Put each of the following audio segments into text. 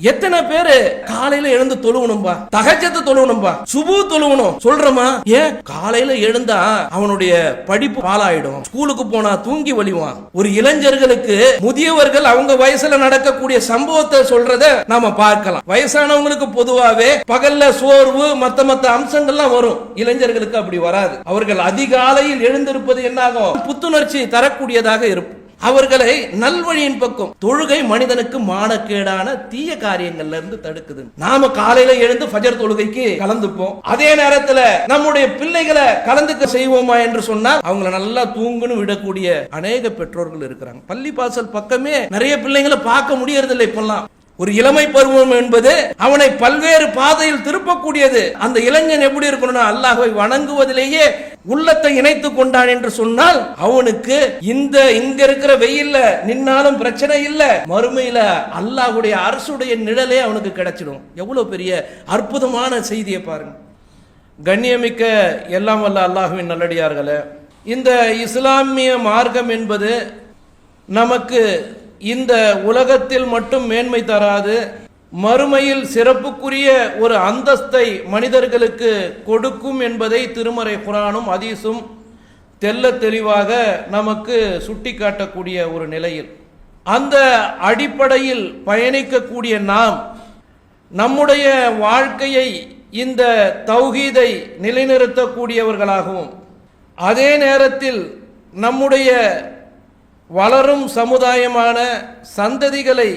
எத்தனை பேரு காலையில எழுந்து தொழுவணும்பா? தகச்சத்து தொழுவணும்பா? சுபு தொழுவணும். சொல்றமா ஏன்? காலையில எழுந்தா அவனுடைய படிப்பு பாலாயிடும் ஸ்கூலுக்கு போனா தூங்கி வலிவான். ஒரு இளைஞர்களுக்கு முதியவர்கள் அவங்க வயசுல நடக்கக்கூடிய சம்பவத்தை சொல்றத நாம பார்க்கலாம். வயசானவங்களுக்கு பொதுவாவே பகல்ல சோர்வு மத்த மத்த அம்சங்கள்லாம் வரும். இளைஞர்களுக்கு அப்படி வராது. அவர்கள் அதிகாலையில் எழுந்திருப்பது என்னாகும்? புத்துணர்ச்சி தரக்கூடியதாக இருக்கும். அவர்களை நல்வழியின் பக்கம் தொழுகை மனிதனுக்கு மானக்கேடான தீய காரியங்கள்ல இருந்து தடுக்குது. நாம காலையில எழுந்து ஃபஜர் தொழுகைக்கு கலந்துப்போம். அதே நேரத்துல நம்முடைய பிள்ளைகளை கலந்துக்க செய்வோமா என்று சொன்னால் அவங்கள நல்லா தூங்குன்னு விடக்கூடிய அநேக பெற்றோர்கள் இருக்கிறாங்க. பள்ளி பாசல் பக்கமே நிறைய பிள்ளைங்களை பார்க்க முடியறதில்லை இப்பெல்லாம். ஒரு இளமை பருவம் என்பது அவனை பல்வேறு பாதையில் திருப்பக்கூடியது. அந்த இளைஞன் எப்படி இருக்கணும்னா அல்லாஹை வணங்குவதிலேயே உள்ளத்தை இணைத்து கொண்டான் என்று சொன்னால் அவனுக்கு இந்த இங்க இருக்கிற வெயில்ல நின்னாலும் பிரச்சனை இல்ல மறுமையில அல்லாஹுடைய அரசுடைய நிழலே அவனுக்கு கிடைச்சிடும். எவ்வளவு பெரிய அற்புதமான செய்தியை பாருங்க. கண்ணியமிக்க எல்லாம் வல்ல அல்லாஹுவின் நல்லடியார்களே இந்த இஸ்லாமிய மார்க்கம் என்பது நமக்கு இந்த உலகத்தில் மட்டும் மேன்மை தராது மறுமையில் சிறப்புக்குரிய ஒரு அந்தஸ்தை மனிதர்களுக்கு கொடுக்கும் என்பதை திருமறை குரானும் அதீசும் தெல்ல தெளிவாக நமக்கு சுட்டிக்காட்டக்கூடிய ஒரு நிலையில். அந்த அடிப்படையில் பயணிக்கக்கூடிய நாம் நம்முடைய வாழ்க்கையை இந்த தௌஹீதை நிலைநிறுத்தக்கூடியவர்களாகவும் அதே நேரத்தில் நம்முடைய வளரும் சமுதாயமான சந்ததிகளை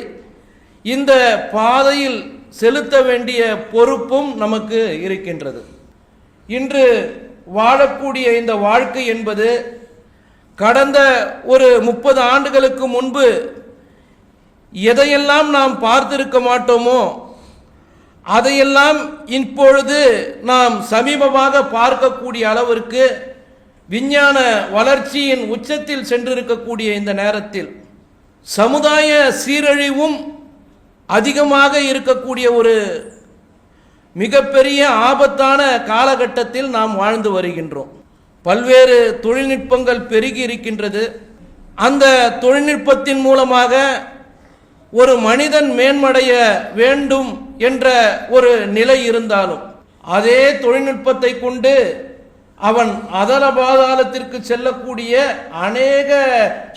இந்த பாதையில் செலுத்த வேண்டிய பொறுப்பும் நமக்கு இருக்கின்றது. இன்று வாழக்கூடிய இந்த வாழ்க்கை என்பது கடந்த ஒரு முப்பது ஆண்டுகளுக்கு முன்பு எதையெல்லாம் நாம் பார்த்திருக்க மாட்டோமோ அதையெல்லாம் இப்பொழுது நாம் சமீபமாக பார்க்கக்கூடிய அளவிற்கு விஞ்ஞான வளர்ச்சியின் உச்சத்தில் சென்றிருக்கக்கூடிய இந்த நேரத்தில் சமுதாய சீரழிவும் அதிகமாக இருக்கக்கூடிய ஒரு மிகப்பெரிய ஆபத்தான காலகட்டத்தில் நாம் வாழ்ந்து வருகின்றோம். பல்வேறு தொழில்நுட்பங்கள் பெருகி இருக்கின்றது. அந்த தொழில்நுட்பத்தின் மூலமாக ஒரு மனிதன் மேன்மடைய வேண்டும் என்ற ஒரு நிலை இருந்தாலும் அதே தொழில்நுட்பத்தை கொண்டு அவன் அதல பாதாளத்திற்கு செல்லக்கூடிய அநேக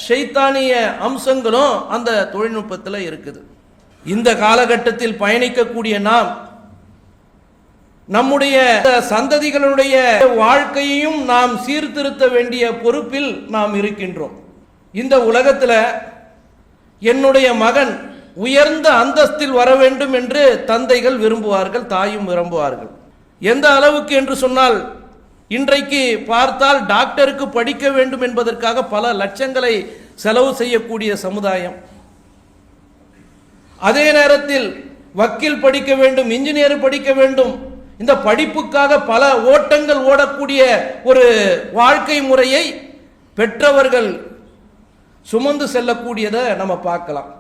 ஷைத்தானிய அம்சங்களும் அந்த தொழில்நுட்பத்தில் இருக்குது. இந்த காலகட்டத்தில் பயணிக்கக்கூடிய நாம் நம்முடைய சந்ததிகளுடைய வாழ்க்கையையும் நாம் சீர்திருத்த வேண்டிய பொறுப்பில் நாம் இருக்கின்றோம். இந்த உலகத்தில் என்னுடைய மகன் உயர்ந்த அந்தஸ்தில் வர வேண்டும் என்று தந்தைகள் விரும்புவார்கள் தாயும் விரும்புவார்கள். எந்த அளவுக்கு என்று சொன்னால் இன்றைக்கு பார்த்தால் டாக்டருக்கு படிக்க வேண்டும் என்பதற்காக பல லட்சங்களை செலவு செய்யக்கூடிய சமுதாயம். அதே நேரத்தில் வக்கீல் படிக்க வேண்டும் இன்ஜினியர் படிக்க வேண்டும் இந்த படிப்புக்காக பல ஓட்டங்கள் ஓடக்கூடிய ஒரு வாழ்க்கை முறையை பெற்றவர்கள் சுமந்து செல்லக்கூடியதை நம்ம பார்க்கலாம்.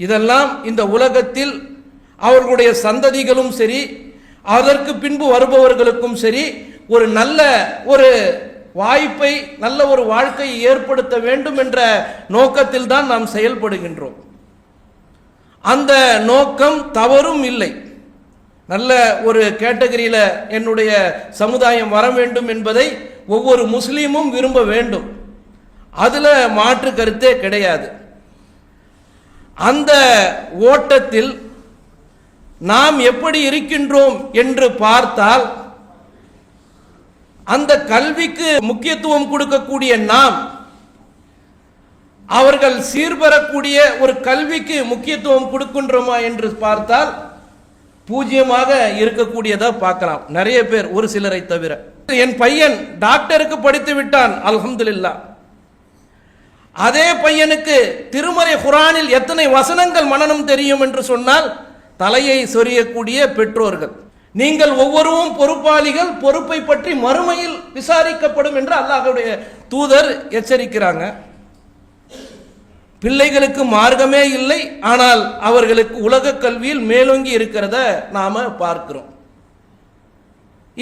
இதெல்லாம் இந்த உலகத்தில் அவர்களுடைய சந்ததிகளும் சரி அதற்கு பின்பு வருபவர்களுக்கும் சரி ஒரு நல்ல ஒரு வாய்ப்பை நல்ல ஒரு வாழ்க்கையை ஏற்படுத்த வேண்டும் என்ற நோக்கத்தில் தான் நாம் செயல்படுகின்றோம். அந்த நோக்கம் தவறும் இல்லை. நல்ல ஒரு கேட்டகரியில் என்னுடைய சமுதாயம் வர வேண்டும் என்பதை ஒவ்வொரு முஸ்லீமும் விரும்ப வேண்டும். அதில் மாற்று கருத்தே கிடையாது. அந்த ஓட்டத்தில் நாம் எப்படி இருக்கின்றோம் என்று பார்த்தால் அந்த கல்விக்கு முக்கியத்துவம் கொடுக்கக்கூடிய நாம் அவர்கள் சீர்பெறக்கூடிய ஒரு கல்விக்கு முக்கியத்துவம் கொடுக்கின்றோமா என்று பார்த்தால் பூஜ்யமாக இருக்கக்கூடியதை பார்க்கலாம். நிறைய பேர் ஒரு சிலரை தவிர. என் பையன் டாக்டருக்கு படித்து விட்டான் அல்ஹம்துலில்லாஹ் அதே பையனுக்கு திருமறை குரானில் எத்தனை வசனங்கள் மனனம் தெரியும் என்று சொன்னால் தலையை சொரியக்கூடிய பெற்றோர்கள். நீங்கள் ஒவ்வொருவரும் பொறுப்பாளிகள் பொறுப்பை பற்றி மறுமையில் விசாரிக்கப்படும் என்று அல்லாஹுடைய தூதர் எச்சரிக்கிறாங்க. பிள்ளைகளுக்கு மார்க்கமே இல்லை ஆனால் அவர்களுக்கு உலக கல்வியில் மேலோங்கி இருக்கிறத நாம பார்க்கிறோம்.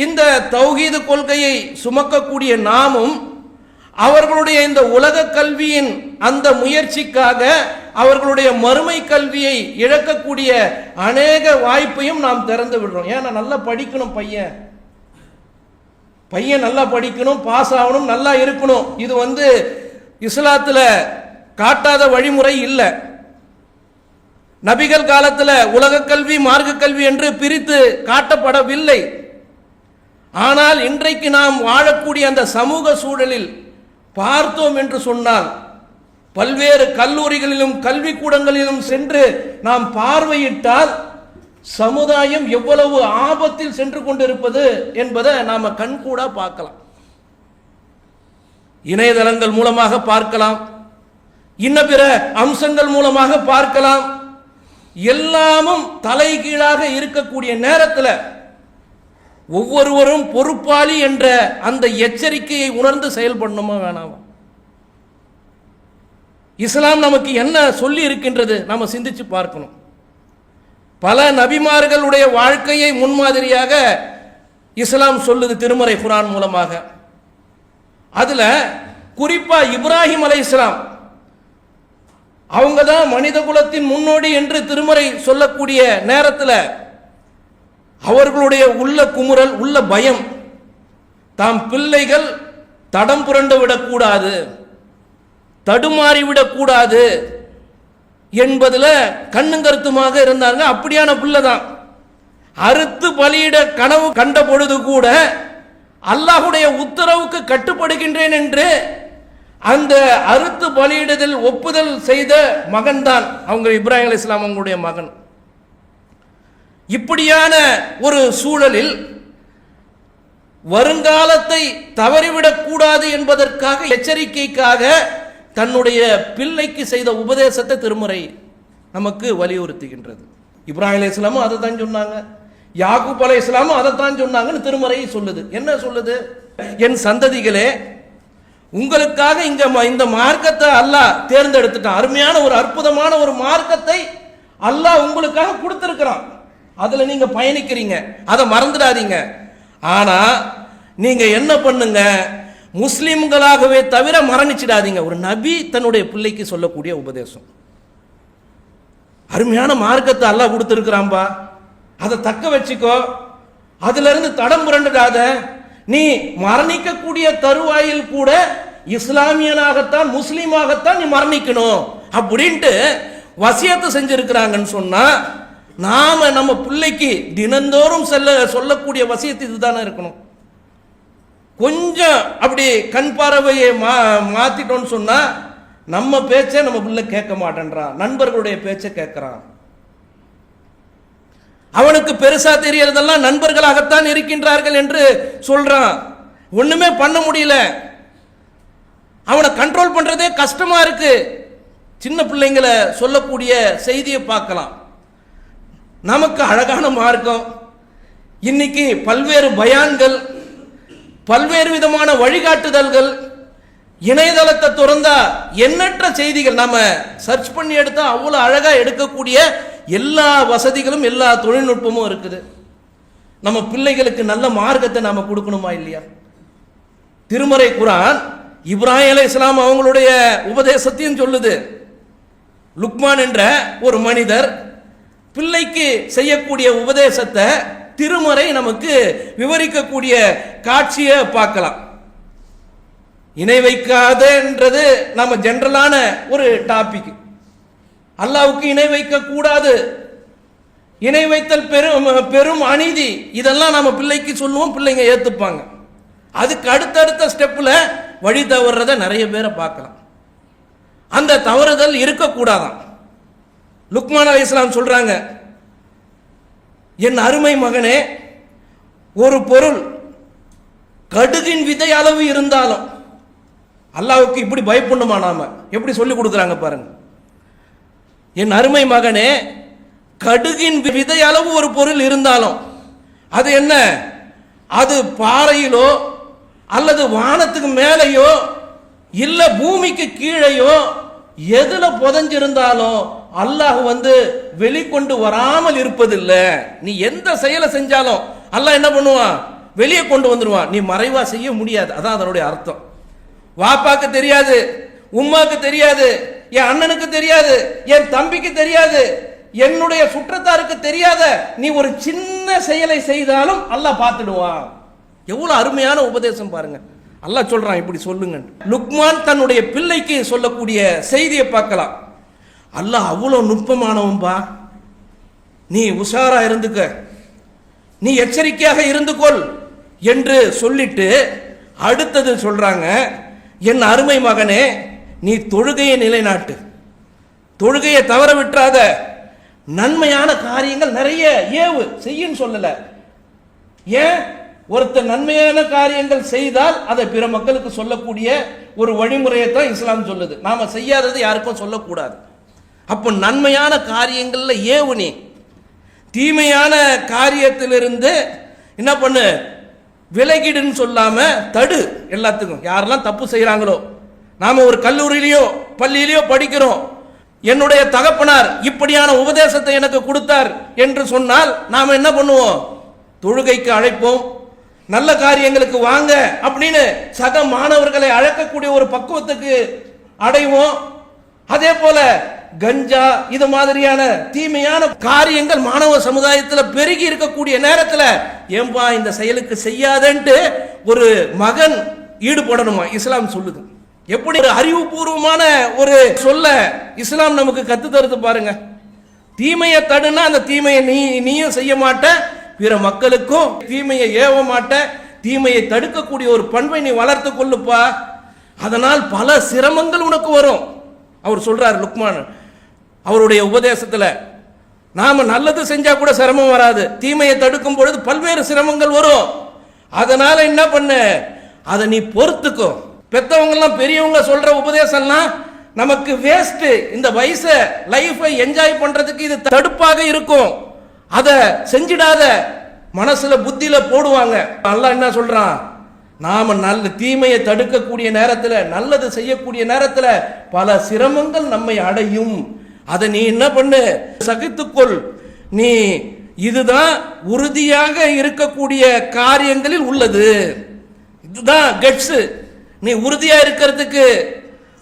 இந்த தௌஹீது கொள்கையை சுமக்கக்கூடிய நாமும் அவர்களுடைய இந்த உலக கல்வியின் அந்த முயற்சிக்காக அவர்களுடைய மறுமை கல்வியை இழக்கக்கூடிய அநேக வாய்ப்பையும் நாம் திறந்து விடுறோம். ஏன்னா நல்லா படிக்கணும் பையன். பையன் நல்லா படிக்கணும் பாஸ் ஆகணும் நல்லா இருக்கணும். இது வந்து இஸ்லாத்தில் காட்டாத வழிமுறை இல்லை. நபிகள் காலத்தில் உலக கல்வி மார்க்க கல்வி என்று பிரித்து காட்டப்படவில்லை. ஆனால் இன்றைக்கு நாம் வாழக்கூடிய அந்த சமூக சூழலில் பார்த்தோம் என்று சொன்னால் பல்வேறு கல்லூரிகளிலும் கல்விக்கூடங்களிலும் சென்று நாம் பார்வையிட்டால் சமுதாயம் எவ்வளவு ஆபத்தில் சென்று கொண்டிருப்பது என்பதை நாம் கண்கூடா பார்க்கலாம். இணையதளங்கள் மூலமாக பார்க்கலாம். இன்ன பிற அம்சங்கள் மூலமாக பார்க்கலாம். எல்லாமும் தலைகீழாக இருக்கக்கூடிய நேரத்தில் ஒவ்வொருவரும் பொறுப்பாளி என்ற அந்த எச்சரிக்கையை உணர்ந்து செயல்படணுமா வேணாமா? இஸ்லாம் நமக்கு என்ன சொல்லி இருக்கின்றது நம்ம சிந்திச்சு பார்க்கணும். பல நபிமார்களுடைய வாழ்க்கையை முன்மாதிரியாக இஸ்லாம் சொல்லுது திருமறை குரான் மூலமாக. அதில் குறிப்பாக இப்ராஹிம் அலை இஸ்லாம் அவங்க தான் மனித குலத்தின் முன்னோடி என்று திருமறை சொல்லக்கூடிய நேரத்தில் அவர்களுடைய உள்ள குமுறல் உள்ள பயம். தாம் பிள்ளைகள் தடம் புரண்டு விடக்கூடாது தடுமாறி விடக்கூடாது என்பதில் கண்ணுங்கருத்துமாக இருந்தாங்க அப்படியான பிள்ளை தான் அறுத்து பலியிட கனவு கண்ட பொழுது கூட அல்லாஹுடைய உத்தரவுக்கு கட்டுப்படுகின்றேன் என்று அந்த அறுத்து பலியிடுதல் ஒப்புதல் செய்த மகன்தான். அவங்க இப்ராஹிம் அலி இஸ்லாம் அவங்களுடைய மகன். இப்படியான ஒரு சூழலில் வருங்காலத்தை தவறிவிடக்கூடாது என்பதற்காக எச்சரிக்கைக்காக தன்னுடைய பிள்ளைக்கு செய்த உபதேசத்தை திருமுறை நமக்கு வலியுறுத்துகின்றது. இப்ராஹிம் அலி இஸ்லாமும் அதை தான் சொன்னாங்க. யாகூப் அலை இஸ்லாமும் அதை தான் சொன்னாங்கன்னு திருமறை சொல்லுது. என்ன சொல்லுது? என் சந்ததிகளே உங்களுக்காக இங்க ம- இந்த மார்க்கத்தை அல்லாஹ் தேர்ந்தெடுத்துட்டான். அருமையான ஒரு அற்புதமான ஒரு மார்க்கத்தை அல்லாஹ் உங்களுக்காக கொடுத்திருக்கிறான். அதில் நீங்கள் பயணிக்கிறீங்க. அதை மறந்துடாதீங்க. ஆனால் நீங்கள் என்ன பண்ணுங்க? முஸ்லீம்களாகவே தவிர மரணிச்சிடாதீங்க. ஒரு நபி தன்னுடைய பிள்ளைக்கு சொல்லக்கூடிய உபதேசம். அருமையான மார்க்கத்தை அல்லாஹ் கொடுத்துருக்குறான்பா. அதை தக்க வச்சுக்கோ. அதிலிருந்து தடம் புரண்டுடாத. நீ மரணிக்கக்கூடிய தருவாயில் கூட இஸ்லாமியனாகத்தான் முஸ்லீமாகத்தான் நீ மரணிக்கணும். அப்படின்ட்டு வசியத்தை செஞ்சிருக்கிறாங்கன்னு சொன்னால் நாம நம்ம பிள்ளைக்கு தினந்தோறும் செல்ல சொல்லக்கூடிய வசியத்து இதுதானே இருக்கணும். கொஞ்சம் அப்படி கண் பார்வையை மா மாத்திட்டோம்னு சொன்னா நம்ம பேச்சை நம்ம பிள்ளை கேட்க மாட்டேன்றான் நண்பர்களுடைய பேச்சை கேட்கிறான். அவனுக்கு பெருசா தெரியறதெல்லாம் நண்பர்களாகத்தான் இருக்கின்றார்கள் என்று சொல்றான். ஒண்ணுமே பண்ண முடியல. அவனை கண்ட்ரோல் பண்றதே கஷ்டமா இருக்கு. சின்ன பிள்ளைங்களை சொல்லக்கூடிய செய்தியை பார்க்கலாம். நமக்கு அழகான மார்க்கம். இன்னைக்கு பல்வேறு பயான்கள் பல்வேறு விதமான வழிகாட்டுதல்கள் இணையதளத்தை திறந்தா எண்ணற்ற செய்திகள் நம்ம சர்ச் பண்ணி எடுத்தா அவ்வளோ அழகா எடுக்கக்கூடிய எல்லா வசதிகளும் எல்லா தொழில்நுட்பமும் இருக்குது. நம்ம பிள்ளைகளுக்கு நல்ல மார்க்கத்தை நாம கொடுக்கணுமா இல்லையா? திருமறை குரான் இப்ராஹிம் அலை இஸ்லாம் அவங்களுடைய உபதேசத்தையும் சொல்லுது. லுக்மான் என்ற ஒரு மனிதர் பிள்ளைக்கு செய்யக்கூடிய உபதேசத்தை திருமறை நமக்கு விவரிக்கக்கூடிய காட்சியை பார்க்கலாம். இணை வைக்காதன்றது நம்ம ஜென்ரலான ஒரு டாபிக் அல்லாவுக்கு இணை வைக்க கூடாது இணை வைத்தல் பெரும் பெரும் அநீதி. இதெல்லாம் நம்ம பிள்ளைக்கு சொல்லுவோம் பிள்ளைங்க ஏற்றுப்பாங்க அதுக்கு அடுத்தடுத்த ஸ்டெப்பில் வழி தவறுறத நிறைய பேரை பார்க்கலாம். அந்த தவறுதல் இருக்கக்கூடாதாம் லுக்மான் அலி இஸ்லாம் சொல்றாங்க என் அருமை மகனே ஒரு பொருள் கடுகின் விதை அளவு இருந்தாலும் அல்லாவுக்கு இப்படி பயப்படணுமா நாம? எப்படி சொல்லி கொடுக்குறாங்க பாருங்க. என் அருமை மகனே கடுகின் விதை அளவு ஒரு பொருள் இருந்தாலும் அது என்ன? அது பாறையிலோ அல்லது வானத்துக்கு மேலேயோ இல்லை பூமிக்கு கீழேயோ எதில் புதஞ்சிருந்தாலும் அல்லாஹ் வந்து வெளிக்கொண்டு வராமல் இருப்பதில்லை. நீ எந்த செயலை செஞ்சாலும் அல்லாஹ் என்ன பண்ணுவான்? வெளியே கொண்டு வந்துடுவான் நீ மறைவா செய்ய முடியாது. அதான் அதனுடைய அர்த்தம். வாப்பாக்கு தெரியாது உம்மாக்கு தெரியாது என் அண்ணனுக்கு தெரியாது என் தம்பிக்கு தெரியாது என்னுடைய சுற்றத்தாருக்கு தெரியாத நீ ஒரு சின்ன செயலை செய்தாலும் அல்லாஹ் பார்த்துடுவான். எவ்வளவு அருமையான உபதேசம் பாருங்க. அல்லாஹ் சொல்றான் இப்படி சொல்லுங்க லுக்மான் தன்னுடைய பிள்ளைக்கு சொல்லக்கூடிய செய்தியை பார்க்கலாம். அல்லாஹ் அவ்வளோ நுட்பமானவன்பா. நீ உஷாரா இருந்துக்க. நீ எச்சரிக்கையாக இருந்து கொள் என்று சொல்லிட்டு அடுத்தது சொல்றாங்க என் அருமை மகனே நீ தொழுகையை நிலைநாட்டு. தொழுகையை தவற விட்டுறாத. நன்மையான காரியங்கள் நிறைய ஏவு செய்யும் சொல்லல. ஏன்? ஒருத்தர் நன்மையான காரியங்கள் செய்தால் அதை பிற மக்களுக்கு சொல்லக்கூடிய ஒரு வழிமுறையை தான் இஸ்லாம் சொல்லுது. நாம செய்யாதது யாருக்கும் சொல்லக்கூடாது. அப்போ நன்மையான காரியங்களில் ஏவு நீ தீமையான காரியத்திலிருந்து என்ன பண்ணு? விலகிடுன்னு சொல்லாம தடு எல்லாத்துக்கும். யாரெல்லாம் தப்பு செய்கிறாங்களோ நாம் ஒரு கல்லூரியிலையோ பள்ளியிலையோ படிக்கிறோம். என்னுடைய தகப்பனார் இப்படியான உபதேசத்தை எனக்கு கொடுத்தார் என்று சொன்னால் நாம் என்ன பண்ணுவோம்? தொழுகைக்கு அழைப்போம். நல்ல காரியங்களுக்கு வாங்க அப்படின்னு சக மாணவர்களை அழைக்கக்கூடிய ஒரு பக்குவத்துக்கு அடைவோம். அதே போல கஞ்சா இது மாதிரியான தீமையான காரியங்கள் மாணவ சமுதாயத்தில் பெருகி இருக்கக்கூடிய நேரத்தில் ஏன்பா இந்த செயலுக்கு செய்யாதன்ட்டு ஒரு மகன் ஈடுபடணுமா? இஸ்லாம் சொல்லுது. எப்படி ஒரு அறிவுபூர்வமான ஒரு சொல்ல இஸ்லாம் நமக்கு கத்து தருது பாருங்க. தீமையை தடுனா அந்த தீமையை நீ நீயும் செய்ய மாட்ட பிற மக்களுக்கும் தீமையை ஏவ மாட்ட தீமையை தடுக்கக்கூடிய ஒரு பண்பை நீ வளர்த்து கொள்ளுப்பா. அதனால் பல சிரமங்கள் உனக்கு வரும். அவர் சொல்றார் லுக்மான் அவருடைய உபதேசத்தில் நாம் நல்லது செஞ்சால் கூட சிரமம் வராது. தீமையை தடுக்கும் பொழுது பல்வேறு சிரமங்கள் வரும். அதனால் என்ன பண்ணு? அதை நீ பொறுத்துக்கும் பெத்தவங்கெல்லாம் பெரியவங்க சொல்கிற உபதேசம்லாம் நமக்கு வேஸ்ட்டு இந்த வயசை லைஃபை என்ஜாய் பண்ணுறதுக்கு இது தடுப்பாக இருக்கும். அதை செஞ்சிடாத. மனசில் புத்தியில் போடுவாங்க. நல்லா என்ன சொல்கிறான் நாம் நல்ல தீமையை தடுக்கக்கூடிய நேரத்தில் நல்லது செய்யக்கூடிய நேரத்தில் பல சிரமங்கள் நம்மை அடையும். அதை நீ என்ன பண்ணு? சகித்துக்கொள். நீ இதுதான் உறுதியாக இருக்கக்கூடிய காரியங்களில் உள்ளது. இதுதான் கட்ஸ் நீ உறுதியா இருக்கிறதுக்கு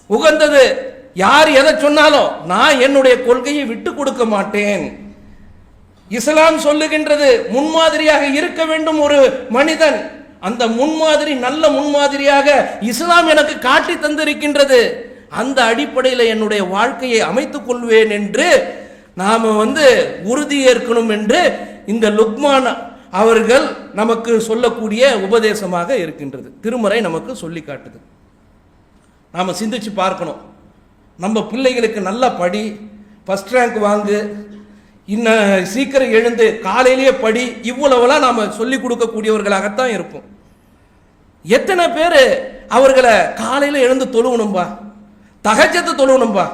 உகந்தது. யார் எதை சொன்னாலும் நான் என்னுடைய கொள்கையை விட்டு கொடுக்க மாட்டேன். இஸ்லாம் சொல்லுகின்றது முன்மாதிரியாக இருக்க வேண்டும் ஒரு மனிதன். அந்த முன்மாதிரி நல்ல முன்மாதிரியாக இஸ்லாம் எனக்கு காட்டி தந்திருக்கின்றது. அந்த அடிப்படையில் என்னுடைய வாழ்க்கையை அமைத்துக் கொள்வேன் என்று நாம் வந்து உறுதி ஏற்கணும் என்று இந்த லுக்மான் அவர்கள் நமக்கு சொல்லக்கூடிய உபதேசமாக இருக்கின்றது. திருமறை நமக்கு சொல்லி காட்டுது. நாம் சிந்திச்சு பார்க்கணும். நம்ம பிள்ளைகளுக்கு நல்லா படி ஃபஸ்ட் ரேங்க் வாங்கு இன்னும் சீக்கிரம் எழுந்து காலையிலேயே படி இவ்வளவெல்லாம் நாம் சொல்லி கொடுக்கக்கூடியவர்களாகத்தான் இருப்போம். எத்தனை பேர் அவர்களை காலையில் எழுந்து தொழுவணும்பா? தகச்சத்தை தொழுவணும்பா.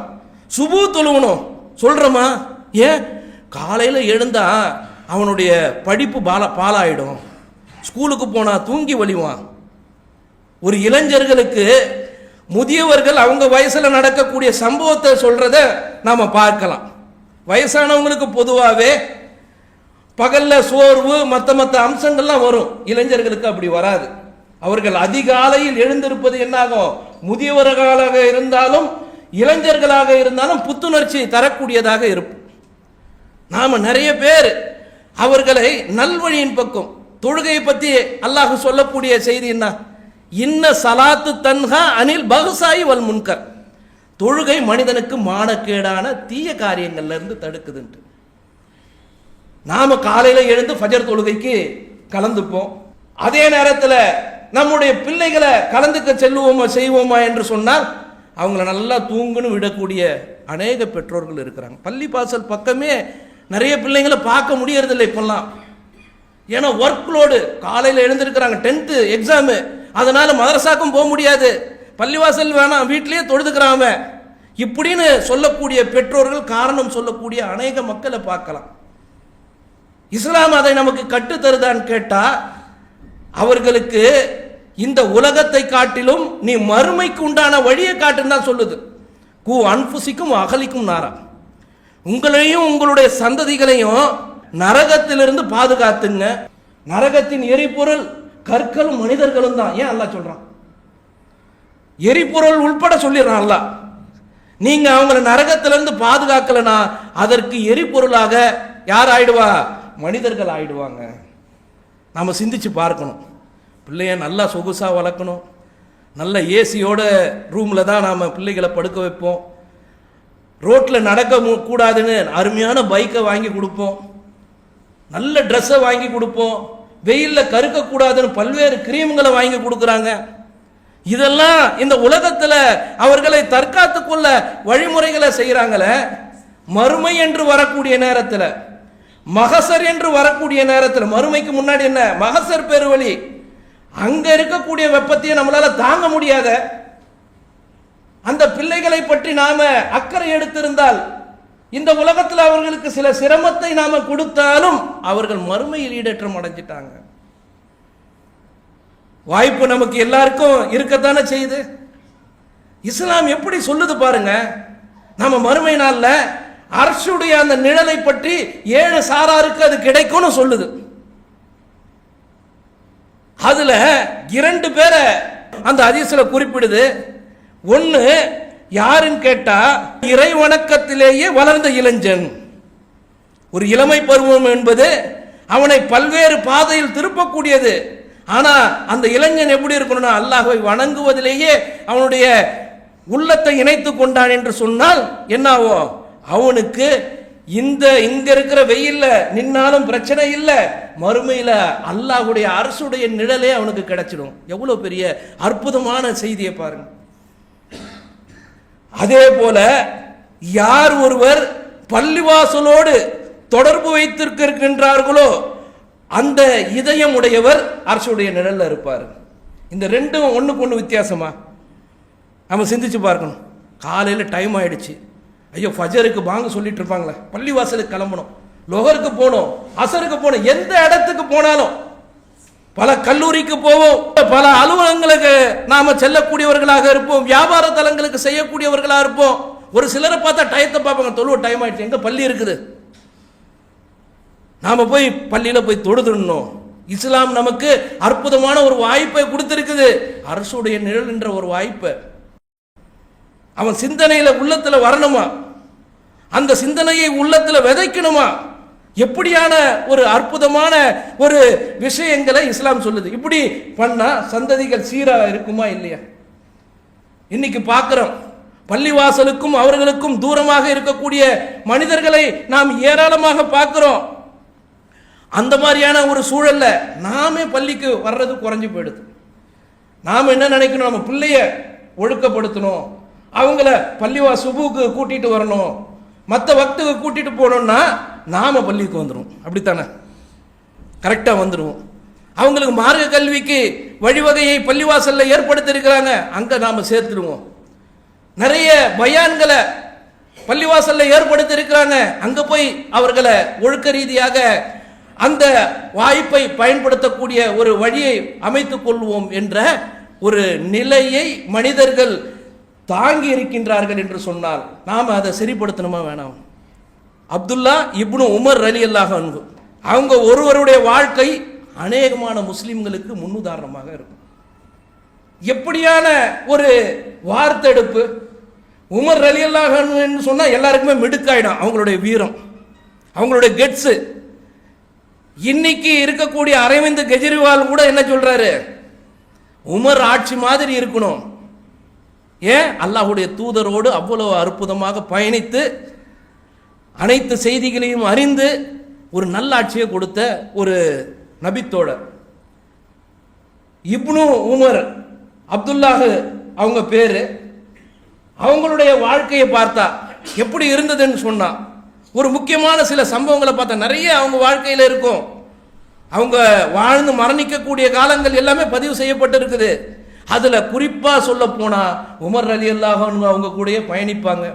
சுபு தொழுவணும். சொல்கிறோமா ஏன் காலையில் எழுந்தால் அவனுடைய படிப்பு பால பாலாயிடும். ஸ்கூலுக்கு போனால் தூங்கி வலிவான். ஒரு இளைஞர்களுக்கு முதியவர்கள் அவங்க வயசில் நடக்கக்கூடிய சம்பவத்தை சொல்கிறத நாம் பார்க்கலாம். வயசானவங்களுக்கு பொதுவாகவே பகலில் சோர்வு மற்ற மற்ற அம்சங்கள்லாம் வரும். இளைஞர்களுக்கு அப்படி வராது. அவர்கள் அதிகாலையில் எழுந்திருப்பது என்னாகும்? முதியவர்களாக இருந்தாலும் இளைஞர்களாக இருந்தாலும் புத்துணர்ச்சி தரக்கூடியதாக இருக்கும் நாம நிறைய பேர் அவர்களை நல்வழியின் பக்கம் தொழுகையை பத்தி அல்லாஹ் சொல்லக்கூடிய செய்தி என்ன? இன்ன சலாத்து தன்ஹா அனில் பகுசாயி வல் முன்கர். தொழுகை மனிதனுக்கு மானக்கேடான தீய காரியங்கள்ல இருந்து தடுக்குதுன்ட்டு. நாம காலையில எழுந்து ஃபஜர் தொழுகைக்கு கலந்துப்போம். அதே நேரத்தில் நம்முடைய பிள்ளைகளை கலந்துக்க செல்லுவோமா செய்வோமா என்று சொன்னால் அவங்கள நல்லா தூங்குன்னு விடக்கூடிய அநேக பெற்றோர்கள் இருக்கிறாங்க. பள்ளி பாசல் பக்கமே நிறைய பிள்ளைங்களை பார்க்க முடியறதில்லை இப்பெல்லாம். ஏன்னா ஒர்க் லோடு காலையில் எழுந்திருக்கிறாங்க டென்த்து எக்ஸாமு அதனால மதரசாக்கும் போக முடியாது. பள்ளிவாசல் வேணாம் வீட்லேயே தொழுதுக்கிறாம இப்படின்னு சொல்லக்கூடிய பெற்றோர்கள் காரணம் சொல்லக்கூடிய அநேக மக்களை பார்க்கலாம். இஸ்லாம் அதை நமக்கு கற்றுத்தருதான்னு தருதான்னு அவர்களுக்கு இந்த உலகத்தை காட்டிலும் நீ மறுமைக்கு உண்டான வழியை காட்டுன்னு தான் சொல்லுது. கூ அன்புசிக்கும் அகலிக்கும் நாரா. உங்களையும் உங்களுடைய சந்ததிகளையும் நரகத்திலிருந்து பாதுகாத்துங்க நரகத்தின் எரிபொருள் கற்களும் மனிதர்களும் தான். ஏன் அல்லா சொல்றான்? எரிபொருள் உள்பட சொல்லிடுறான் அல்லாஹ். நீங்க அவங்கள நரகத்திலிருந்து பாதுகாக்கலனா அதற்கு எரிபொருளாக யார் ஆயிடுவா? மனிதர்கள் ஆயிடுவாங்க. நம்ம சிந்திச்சு பார்க்கணும். பிள்ளைய நல்லா சொகுசாக வளர்க்கணும். நல்ல ஏசியோட ரூமில் தான் நாம் பிள்ளைகளை படுக்க வைப்போம். ரோட்டில் நடக்க கூடாதுன்னு அருமையான பைக்கை வாங்கி கொடுப்போம். நல்ல ட்ரெஸ்ஸை வாங்கி கொடுப்போம். வெயிலில் கருக்கக்கூடாதுன்னு பல்வேறு கிரீம்களை வாங்கி கொடுக்குறாங்க. இதெல்லாம் இந்த உலகத்தில் அவர்களை தற்காத்து கொள்ள வழிமுறைகளை செய்கிறாங்களே மறுமை என்று வரக்கூடிய நேரத்தில் மகசர் என்று வரக்கூடிய நேரத்தில் மறுமைக்கு முன்னாடி என்ன? மகசர் பெருவழி அங்க இருக்கக்கூடிய வெப்பத்தையும் நம்மளால தாங்க முடியாத அந்த பிள்ளைகளை பற்றி நாம அக்கறை எடுத்திருந்தால் இந்த உலகத்தில் அவர்களுக்கு சில சிரமத்தை நாம கொடுத்தாலும் அவர்கள் மறுமையில் ஈடேற்றம் அடைஞ்சிட்டாங்க. வாய்ப்பு நமக்கு எல்லாருக்கும் இருக்கத்தானே செய்யுது? இஸ்லாம் எப்படி சொல்லுது பாருங்க. நம்ம மறுமை நாளில் அரசுடைய அந்த நிழலை பற்றி ஏழு சாராருக்கு அது கிடைக்கும்னு சொல்லுது. அதில் இரண்டு பேரை அந்த அதிசல குறிப்பிடுது. ஒன்று யாருன்னு கேட்டால் இறை வணக்கத்திலேயே வளர்ந்த இளைஞன். ஒரு இளமை பருவம் என்பது அவனை பல்வேறு பாதையில் திருப்பக்கூடியது. ஆனால் அந்த இளைஞன் எப்படி இருக்கணும்னா அல்லாஹை வணங்குவதிலேயே அவனுடைய உள்ளத்தை இணைத்து கொண்டான் என்று சொன்னால் என்னாவோ? அவனுக்கு இந்த இங்க இருக்கிற வெயில்ல நின்னாலும் பிரச்சனை இல்லை. மறுமையில அல்லாஹ்வுடைய அரசுடைய நிழலே அவனுக்கு கிடைச்சிடும். எவ்வளவு பெரிய அற்புதமான செய்தியை பாருங்க. அதே போல யார் ஒருவர் பள்ளிவாசலோடு தொடர்பு வைத்திருக்கின்றார்களோ அந்த இதயம் உடையவர் அரசுடைய நிழல்ல இருப்பார். இந்த ரெண்டும் ஒன்றுக்கு ஒன்று வித்தியாசமா? நம்ம சிந்திச்சு பார்க்கணும். காலையில் டைம் ஆயிடுச்சு. ஐயோ ஃபஜருக்கு வாங்க சொல்லிட்டு இருப்பாங்களே. பள்ளிவாசலுக்கு கிளம்பணும். லொகருக்கு போகணும். அசருக்கு போகணும். எந்த இடத்துக்கு போனாலும். பல கல்லூரிக்கு போவோம். பல அலுவலகங்களுக்கு நாம செல்லக்கூடியவர்களாக இருப்போம். வியாபார தலங்களுக்கு செய்யக்கூடியவர்களாக இருப்போம். ஒரு சிலரை பார்த்தா டயத்தை பார்ப்பாங்க. தொழுவ டைம் ஆயிடுச்சு. எங்க பள்ளி இருக்குது? நாம போய் பள்ளியில போய் தொழுதுடணும். இஸ்லாம் நமக்கு அற்புதமான ஒரு வாய்ப்பை கொடுத்திருக்குது. அரசுடைய நிழல் என்ற ஒரு வாய்ப்பை. அவன் சிந்தனையில உள்ளத்துல வரணுமா? அந்த சிந்தனையை உள்ளத்தில் விதைக்கணுமா? எப்படியான ஒரு அற்புதமான ஒரு விஷயங்களை இஸ்லாம் சொல்லுது. இப்படி பண்ணா சந்ததிகள் சீரா இருக்குமா இல்லையா? இன்னைக்கு பார்க்கிறோம் பள்ளிவாசலுக்கும் அவர்களுக்கும் தூரமாக இருக்கக்கூடிய மனிதர்களை நாம் ஏராளமாக பார்க்கிறோம் அந்த மாதிரியான ஒரு சூழல்ல நாமே பள்ளிக்கு வர்றது குறைஞ்சு போயிடுது. நாம் என்ன நினைக்கணும்? நம்ம பிள்ளைய ஒழுக்கப்படுத்தணும். அவங்கள பள்ளிவா சுபுக்கு கூட்டிட்டு வரணும். மற்ற வக்துக்கு கூட்டிகிட்டு போனோம்னா நாம் பள்ளிக்கு வந்துடும் அப்படித்தானே? கரெக்டாக வந்துடுவோம் அவங்களுக்கு மார்க்க கல்விக்கு வழிவகையை பள்ளிவாசலில் ஏற்படுத்தியிருக்கிறாங்க. அங்கே நாம் சேர்த்துடுவோம் நிறைய பயான்களை பள்ளிவாசலில் ஏற்படுத்தியிருக்கிறாங்க. அங்கே போய் அவர்களை ஒழுக்க ரீதியாக அந்த வாய்ப்பை பயன்படுத்தக்கூடிய ஒரு வழியை அமைத்துக் கொள்வோம் என்ற ஒரு நிலையை மனிதர்கள் தாங்கி இருக்கின்றார்கள் என்று சொன்னால் நாம் அதை சரிப்படுத்தணுமா வேணாம்? அப்துல்லா இப்னு உமர் அலி அல்லாஹ் அன்பு அவங்க ஒருவருடைய வாழ்க்கை அநேகமான முஸ்லிம்களுக்கு முன்னுதாரணமாக இருக்கும். எப்படியான ஒரு வார்த்தெடுப்பு உமர் அலி அல்லாஹ் அன்ஹுன்னு சொன்னால் எல்லாருக்குமே மிடுக்காயிடும் அவங்களுடைய வீரம். அவங்களுடைய கெட்ஸு. இன்னைக்கு இருக்கக்கூடிய அரவிந்த் கெஜ்ரிவால் கூட என்ன சொல்றாரு? உமர் ஆட்சி மாதிரி இருக்கணும். ஏன்? அல்லாஹுடைய தூதரோடு அவ்வளவு அற்புதமாக பயணித்து அனைத்து செய்திகளையும் அறிந்து ஒரு நல்லாட்சியை கொடுத்த ஒரு நபித்தோழர். இப்னு உமர் அப்துல்லாஹு அவங்க பேரு. அவங்களுடைய வாழ்க்கையை பார்த்தா எப்படி இருந்ததுன்னு சொன்னா ஒரு முக்கியமான சில சம்பவங்களை பார்த்தா நிறைய அவங்க வாழ்க்கையில் இருக்கும். அவங்க வாழ்ந்து மரணிக்கக்கூடிய காலங்கள் எல்லாமே பதிவு செய்யப்பட்டு இருக்குது அதில் குறிப்பாக சொல்ல போனால் உமர் அலி அல்லாஹ் அவங்க கூடயே பயணிப்பாங்க.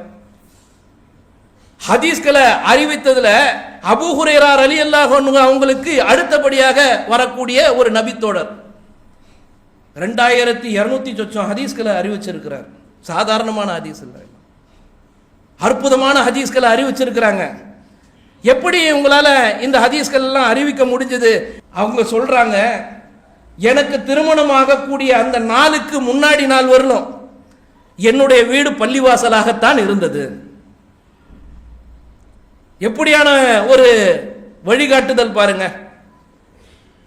ஹதீஸ்களை அறிவித்ததில் அபுஹுரேரார் அலி அல்லாஹ் அவங்களுக்கு அடுத்தபடியாக வரக்கூடிய ஒரு நபித்தோடர் ரெண்டாயிரத்தி இரநூத்தி சொச்சம் ஹதீஸ்களை அறிவிச்சிருக்கிறார். சாதாரணமான ஹதீஸ் இல்லை. அற்புதமான ஹதீஸ்களை அறிவிச்சிருக்கிறாங்க. எப்படி உங்களால் இந்த ஹதீஸ்கள் எல்லாம் அறிவிக்க முடிஞ்சது? அவங்க சொல்கிறாங்க எனக்கு திருமணம் ஆகக்கூடிய அந்த நாளுக்கு முன்னாடி நாள் வரலும் என்னுடைய வீடு பள்ளிவாசலாகத்தான் இருந்தது. எப்படியான ஒரு வழிகாட்டுதல் பாருங்க.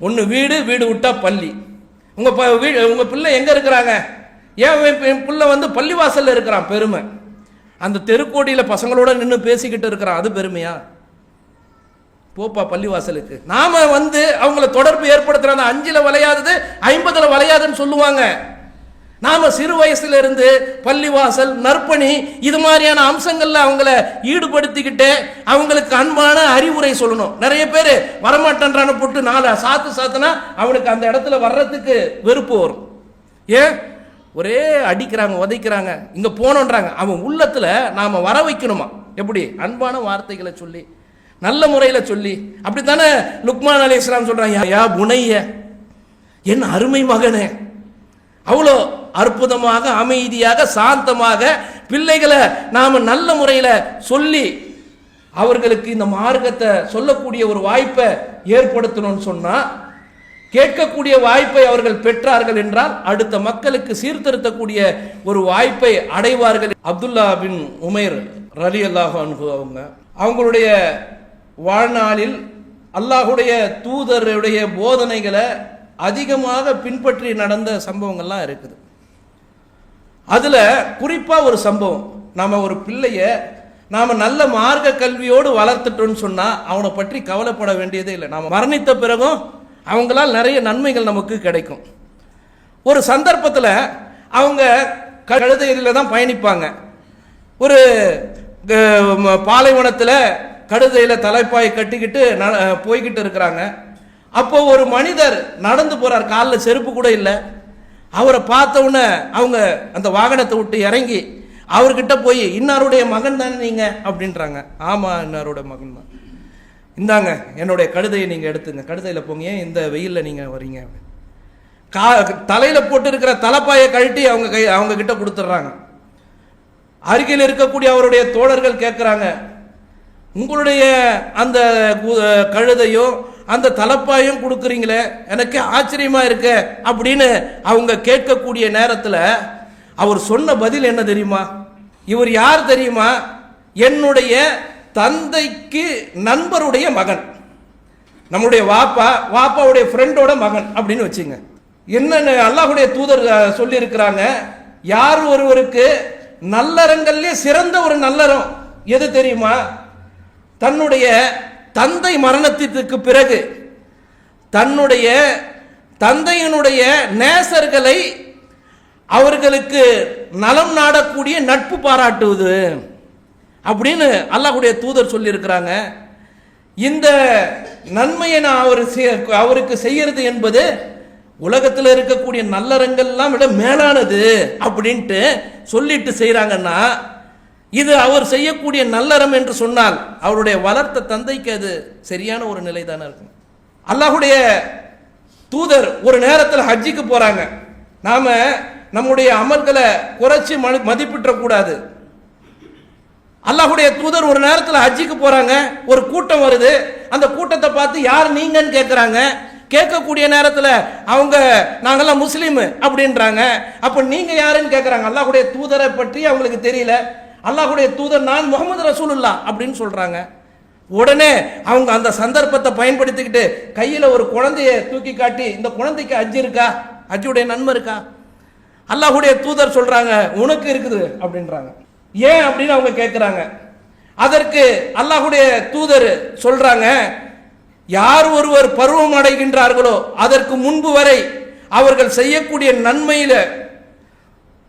ஒன்று வீடு வீடு விட்டா பள்ளி. உங்கள் ப- வீ பிள்ளை எங்கே இருக்கிறாங்க? ஏன் என் என் பிள்ளை வந்து பள்ளிவாசலில் இருக்கிறான்? பெருமை. அந்த தெருக்கோடியில் பசங்களோட நின்று பேசிக்கிட்டு இருக்கிறான். அது பெருமையா? போப்பா பள்ளிவாசலுக்கு. நாம வந்து அவங்கள தொடர்பு ஏற்படுத்துற அந்த அஞ்சில் வளையாதது ஐம்பதில் விளையாதுன்னு சொல்லுவாங்க. நாம சிறு வயசுல இருந்து பள்ளிவாசல் நற்பணி இது மாதிரியான அம்சங்கள்ல அவங்கள ஈடுபடுத்திக்கிட்டு அவங்களுக்கு அன்பான அறிவுரை சொல்லணும். நிறைய பேர் வரமாட்டேன்றான போட்டு நாலு சாத்து சாத்துனா அவனுக்கு அந்த இடத்துல வர்றதுக்கு வெறுப்பு வரும். ஏன்? ஒரே அடிக்கிறாங்க உதைக்கிறாங்க. இங்க போனோன்றாங்க அவன் உள்ளத்துல நாம வர வைக்கணுமா? எப்படி? அன்பான வார்த்தைகளை சொல்லி நல்ல முறையில் சொல்லி அப்படித்தானே லுக்மான் அலி இஸ்லாம் சொல்றாங்க "யா- புனைய என் அருமை மகனே அவ்வளோ அற்புதமாக அமைதியாக சாந்தமாக பிள்ளைகளை நாம் நல்ல முறையில் சொல்லி அவர்களுக்கு இந்த மார்க்கத்தை சொல்லக்கூடிய ஒரு வாய்ப்பை ஏற்படுத்தணும்னு சொன்னால் கேட்கக்கூடிய வாய்ப்பை அவர்கள் பெற்றார்கள் என்றால் அடுத்த மக்களுக்கு சீர்திருத்தக்கூடிய ஒரு வாய்ப்பை அடைவார்கள். அப்துல்லா பின் உமேர் ரலி அல்லாஹ் அவங்க அவங்களுடைய வாழ்நாளில் அல்லாஹுடைய தூதருடைய போதனைகளை அதிகமாக பின்பற்றி நடந்த சம்பவங்கள்லாம் இருக்குது. அதில் குறிப்பாக ஒரு சம்பவம். நாம் ஒரு பிள்ளைய நாம் நல்ல மார்க்க கல்வியோடு வளர்த்துட்டோம்னு சொன்னால் அவனை பற்றி கவலைப்பட வேண்டியதே இல்லை. நாம மரணித்த பிறகும் அவங்களால் நிறைய நன்மைகள் நமக்கு கிடைக்கும். ஒரு சந்தர்ப்பத்தில் அவங்க கழுதையில் தான் பயணிப்பாங்க. ஒரு பாலைவனத்தில் கழுதையில் தலைப்பாய் கட்டிக்கிட்டு ந- போய்கிட்டு இருக்கிறாங்க. அப்போ ஒரு மனிதர் நடந்து போகிறார் காலில் செருப்பு கூட இல்லை. அவரை பார்த்தவுடனே அவங்க அந்த வாகனத்தை விட்டு இறங்கி அவர்கிட்ட போய் இன்னாருடைய மகன் தானே நீங்கள் அப்படின்றாங்க. ஆமாம் இன்னாருடைய மகன் தான். இந்தாங்க என்னுடைய கழுதையை நீங்கள் எடுத்துங்க. கழுதையில் போங்க. ஏன் இந்த வெயிலில் நீங்கள் வரீங்க கா தலையில் போட்டு இருக்கிற தலைப்பாயை கழட்டி அவங்க கை அவங்க கிட்ட கொடுத்துட்றாங்க. அருகில் இருக்கக்கூடிய அவருடைய தோழர்கள் கேட்குறாங்க உங்களுடைய அந்த கழுதையும் அந்த தலப்பாயும் கொடுக்குறீங்களே எனக்கு ஆச்சரியமா இருக்கு அப்படின்னு அவங்க கேட்கக்கூடிய நேரத்தில் அவர் சொன்ன பதில் என்ன தெரியுமா? இவர் யார் தெரியுமா? என்னுடைய தந்தைக்கு நண்பருடைய மகன். நம்முடைய வாப்பா வாப்பாவுடைய ஃப்ரெண்டோட மகன் அப்படின்னு வச்சுங்க. என்னன்னு அல்லாஹுடைய தூதர் சொல்லியிருக்கிறாங்க? யார் ஒருவருக்கு நல்லறங்கள்லேயே சிறந்த ஒரு நல்லறம் எது தெரியுமா? தன்னுடைய தந்தை மரணத்திற்கு பிறகு தன்னுடைய தந்தையினுடைய நேசர்களை அவர்களுக்கு நலம் நாடக்கூடிய நட்பு பாராட்டுவது அப்படின்னு அல்லாஹுடைய தூதர் சொல்லியிருக்கிறாங்க. இந்த நன்மையை நான் அவர் அவருக்கு செய்யறது என்பது உலகத்தில் இருக்கக்கூடிய நல்லறங்கள்லாம் விட மேலானது அப்படின்ட்டு சொல்லிட்டு செய்கிறாங்கன்னா இது அவர் செய்யக்கூடிய நல்லறம் என்று சொன்னால் அவருடைய வளர்த்த தந்தைக்கு அது சரியான ஒரு நிலை தானே இருக்கும். அல்லாஹுடைய தூதர் ஒரு நேரத்தில் ஹஜ்ஜிக்கு போறாங்க. நாம நம்முடைய அமல்களை குறைச்சி மதி- மதிப்பிட்டக்கூடாது. அல்லாஹுடைய தூதர் ஒரு நேரத்தில் ஹஜ்ஜிக்கு போறாங்க. ஒரு கூட்டம் வருது. அந்த கூட்டத்தை பார்த்து யார் நீங்கன்னு கேட்குறாங்க கேட்கக்கூடிய நேரத்தில் அவங்க நாங்கெல்லாம் முஸ்லீம் அப்படின்றாங்க. அப்போ நீங்கள் யாருன்னு கேட்குறாங்க அல்லாஹுடைய தூதரை பற்றி அவங்களுக்கு தெரியல. அல்லாஹுடைய தூதர் நான் முகமது ரசூலுல்லா அப்படின்னு சொல்றாங்க. உடனே அவங்க அந்த சந்தர்ப்பத்தை பயன்படுத்திக்கிட்டு கையில ஒரு குழந்தைய தூக்கி காட்டி இந்த குழந்தைக்கு அஜ் இருக்கா? அஜுடைய நன்மை இருக்கா? அல்லாஹுடைய தூதர் சொல்றாங்க உனக்கு இருக்குது அப்படின்றாங்க. ஏன் அப்படின்னு அவங்க கேட்குறாங்க அதற்கு அல்லாஹுடைய தூதர் சொல்றாங்க யார் ஒருவர் பருவம் அடைகின்றார்களோ அதற்கு முன்பு வரை அவர்கள் செய்யக்கூடிய நன்மையில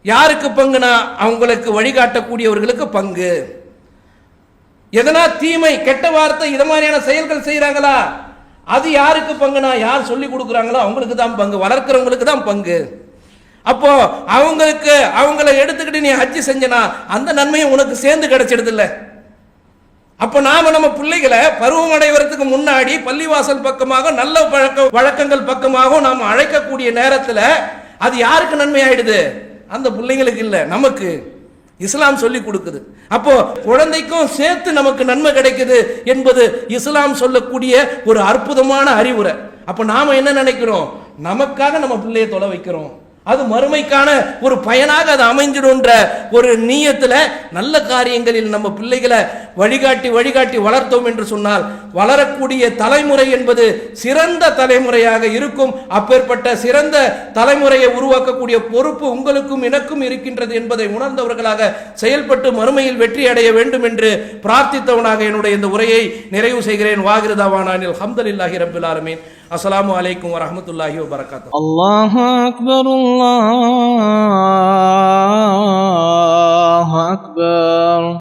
யாருக்கு பங்குனா? அவங்களுக்கு வழிகாட்டக்கூடியவர்களுக்கு பங்கு. எதனா தீமை கெட்ட வார்த்தை இது மாதிரியான செயல்கள் செய்கிறாங்களா அது யாருக்கு பங்குனா? யார் சொல்லி கொடுக்குறாங்களோ அவங்களுக்கு தான் பங்கு. வளர்க்குறவங்களுக்கு தான் பங்கு. அப்போ அவங்களுக்கு அவங்கள எடுத்துக்கிட்டு நீ ஹஜ்ஜி செஞ்சனா அந்த நன்மையும் உனக்கு சேர்ந்து கிடைச்சிடுது இல்லை அப்போ நாம நம்ம பிள்ளைகளை பருவம் அடைவதற்கு முன்னாடி பள்ளிவாசல் பக்கமாக நல்ல பழக்க வழக்கங்கள் பக்கமாக நாம் அழைக்கக்கூடிய நேரத்தில் அது யாருக்கு நன்மை ஆயிடுது அந்த பிள்ளைங்களுக்கு இல்லை நமக்கு இஸ்லாம் சொல்லி கொடுக்குது. அப்போ குழந்தைக்கும் சேர்த்து நமக்கு நன்மை கிடைக்குது என்பது இஸ்லாம் சொல்லக்கூடிய ஒரு அற்புதமான அறிவுரை. அப்போ நாம என்ன நினைக்கிறோம்? நமக்காக நம்ம பிள்ளையை தொலை வைக்கிறோம். அது மறுமைக்கான ஒரு பயனாக அது அமைஞ்சிடும்ன்ற ஒரு நீயத்தில் நல்ல காரியங்களில் நம்ம பிள்ளைகளை வழிகாட்டி வழிகாட்டி வளர்த்தோம் என்று சொன்னால் வளரக்கூடிய தலைமுறை என்பது சிறந்த தலைமுறையாக இருக்கும். அப்பேற்பட்ட சிறந்த தலைமுறையை உருவாக்கக்கூடிய பொறுப்பு உங்களுக்கும் எனக்கும் இருக்கின்றது என்பதை உணர்ந்தவர்களாக செயல்பட்டு மறுமையில் வெற்றி அடைய வேண்டும் என்று பிரார்த்தித்தவனாக என்னுடைய இந்த உரையை நிறைவு செய்கிறேன். வாகிருதாவானில் ஹம்தலில்லாஹி ரபில் আসসালামু আলাইকুম রহমতুল্লাহি বারাকাত আল্লাহ আকবর আল্লাহ আকবর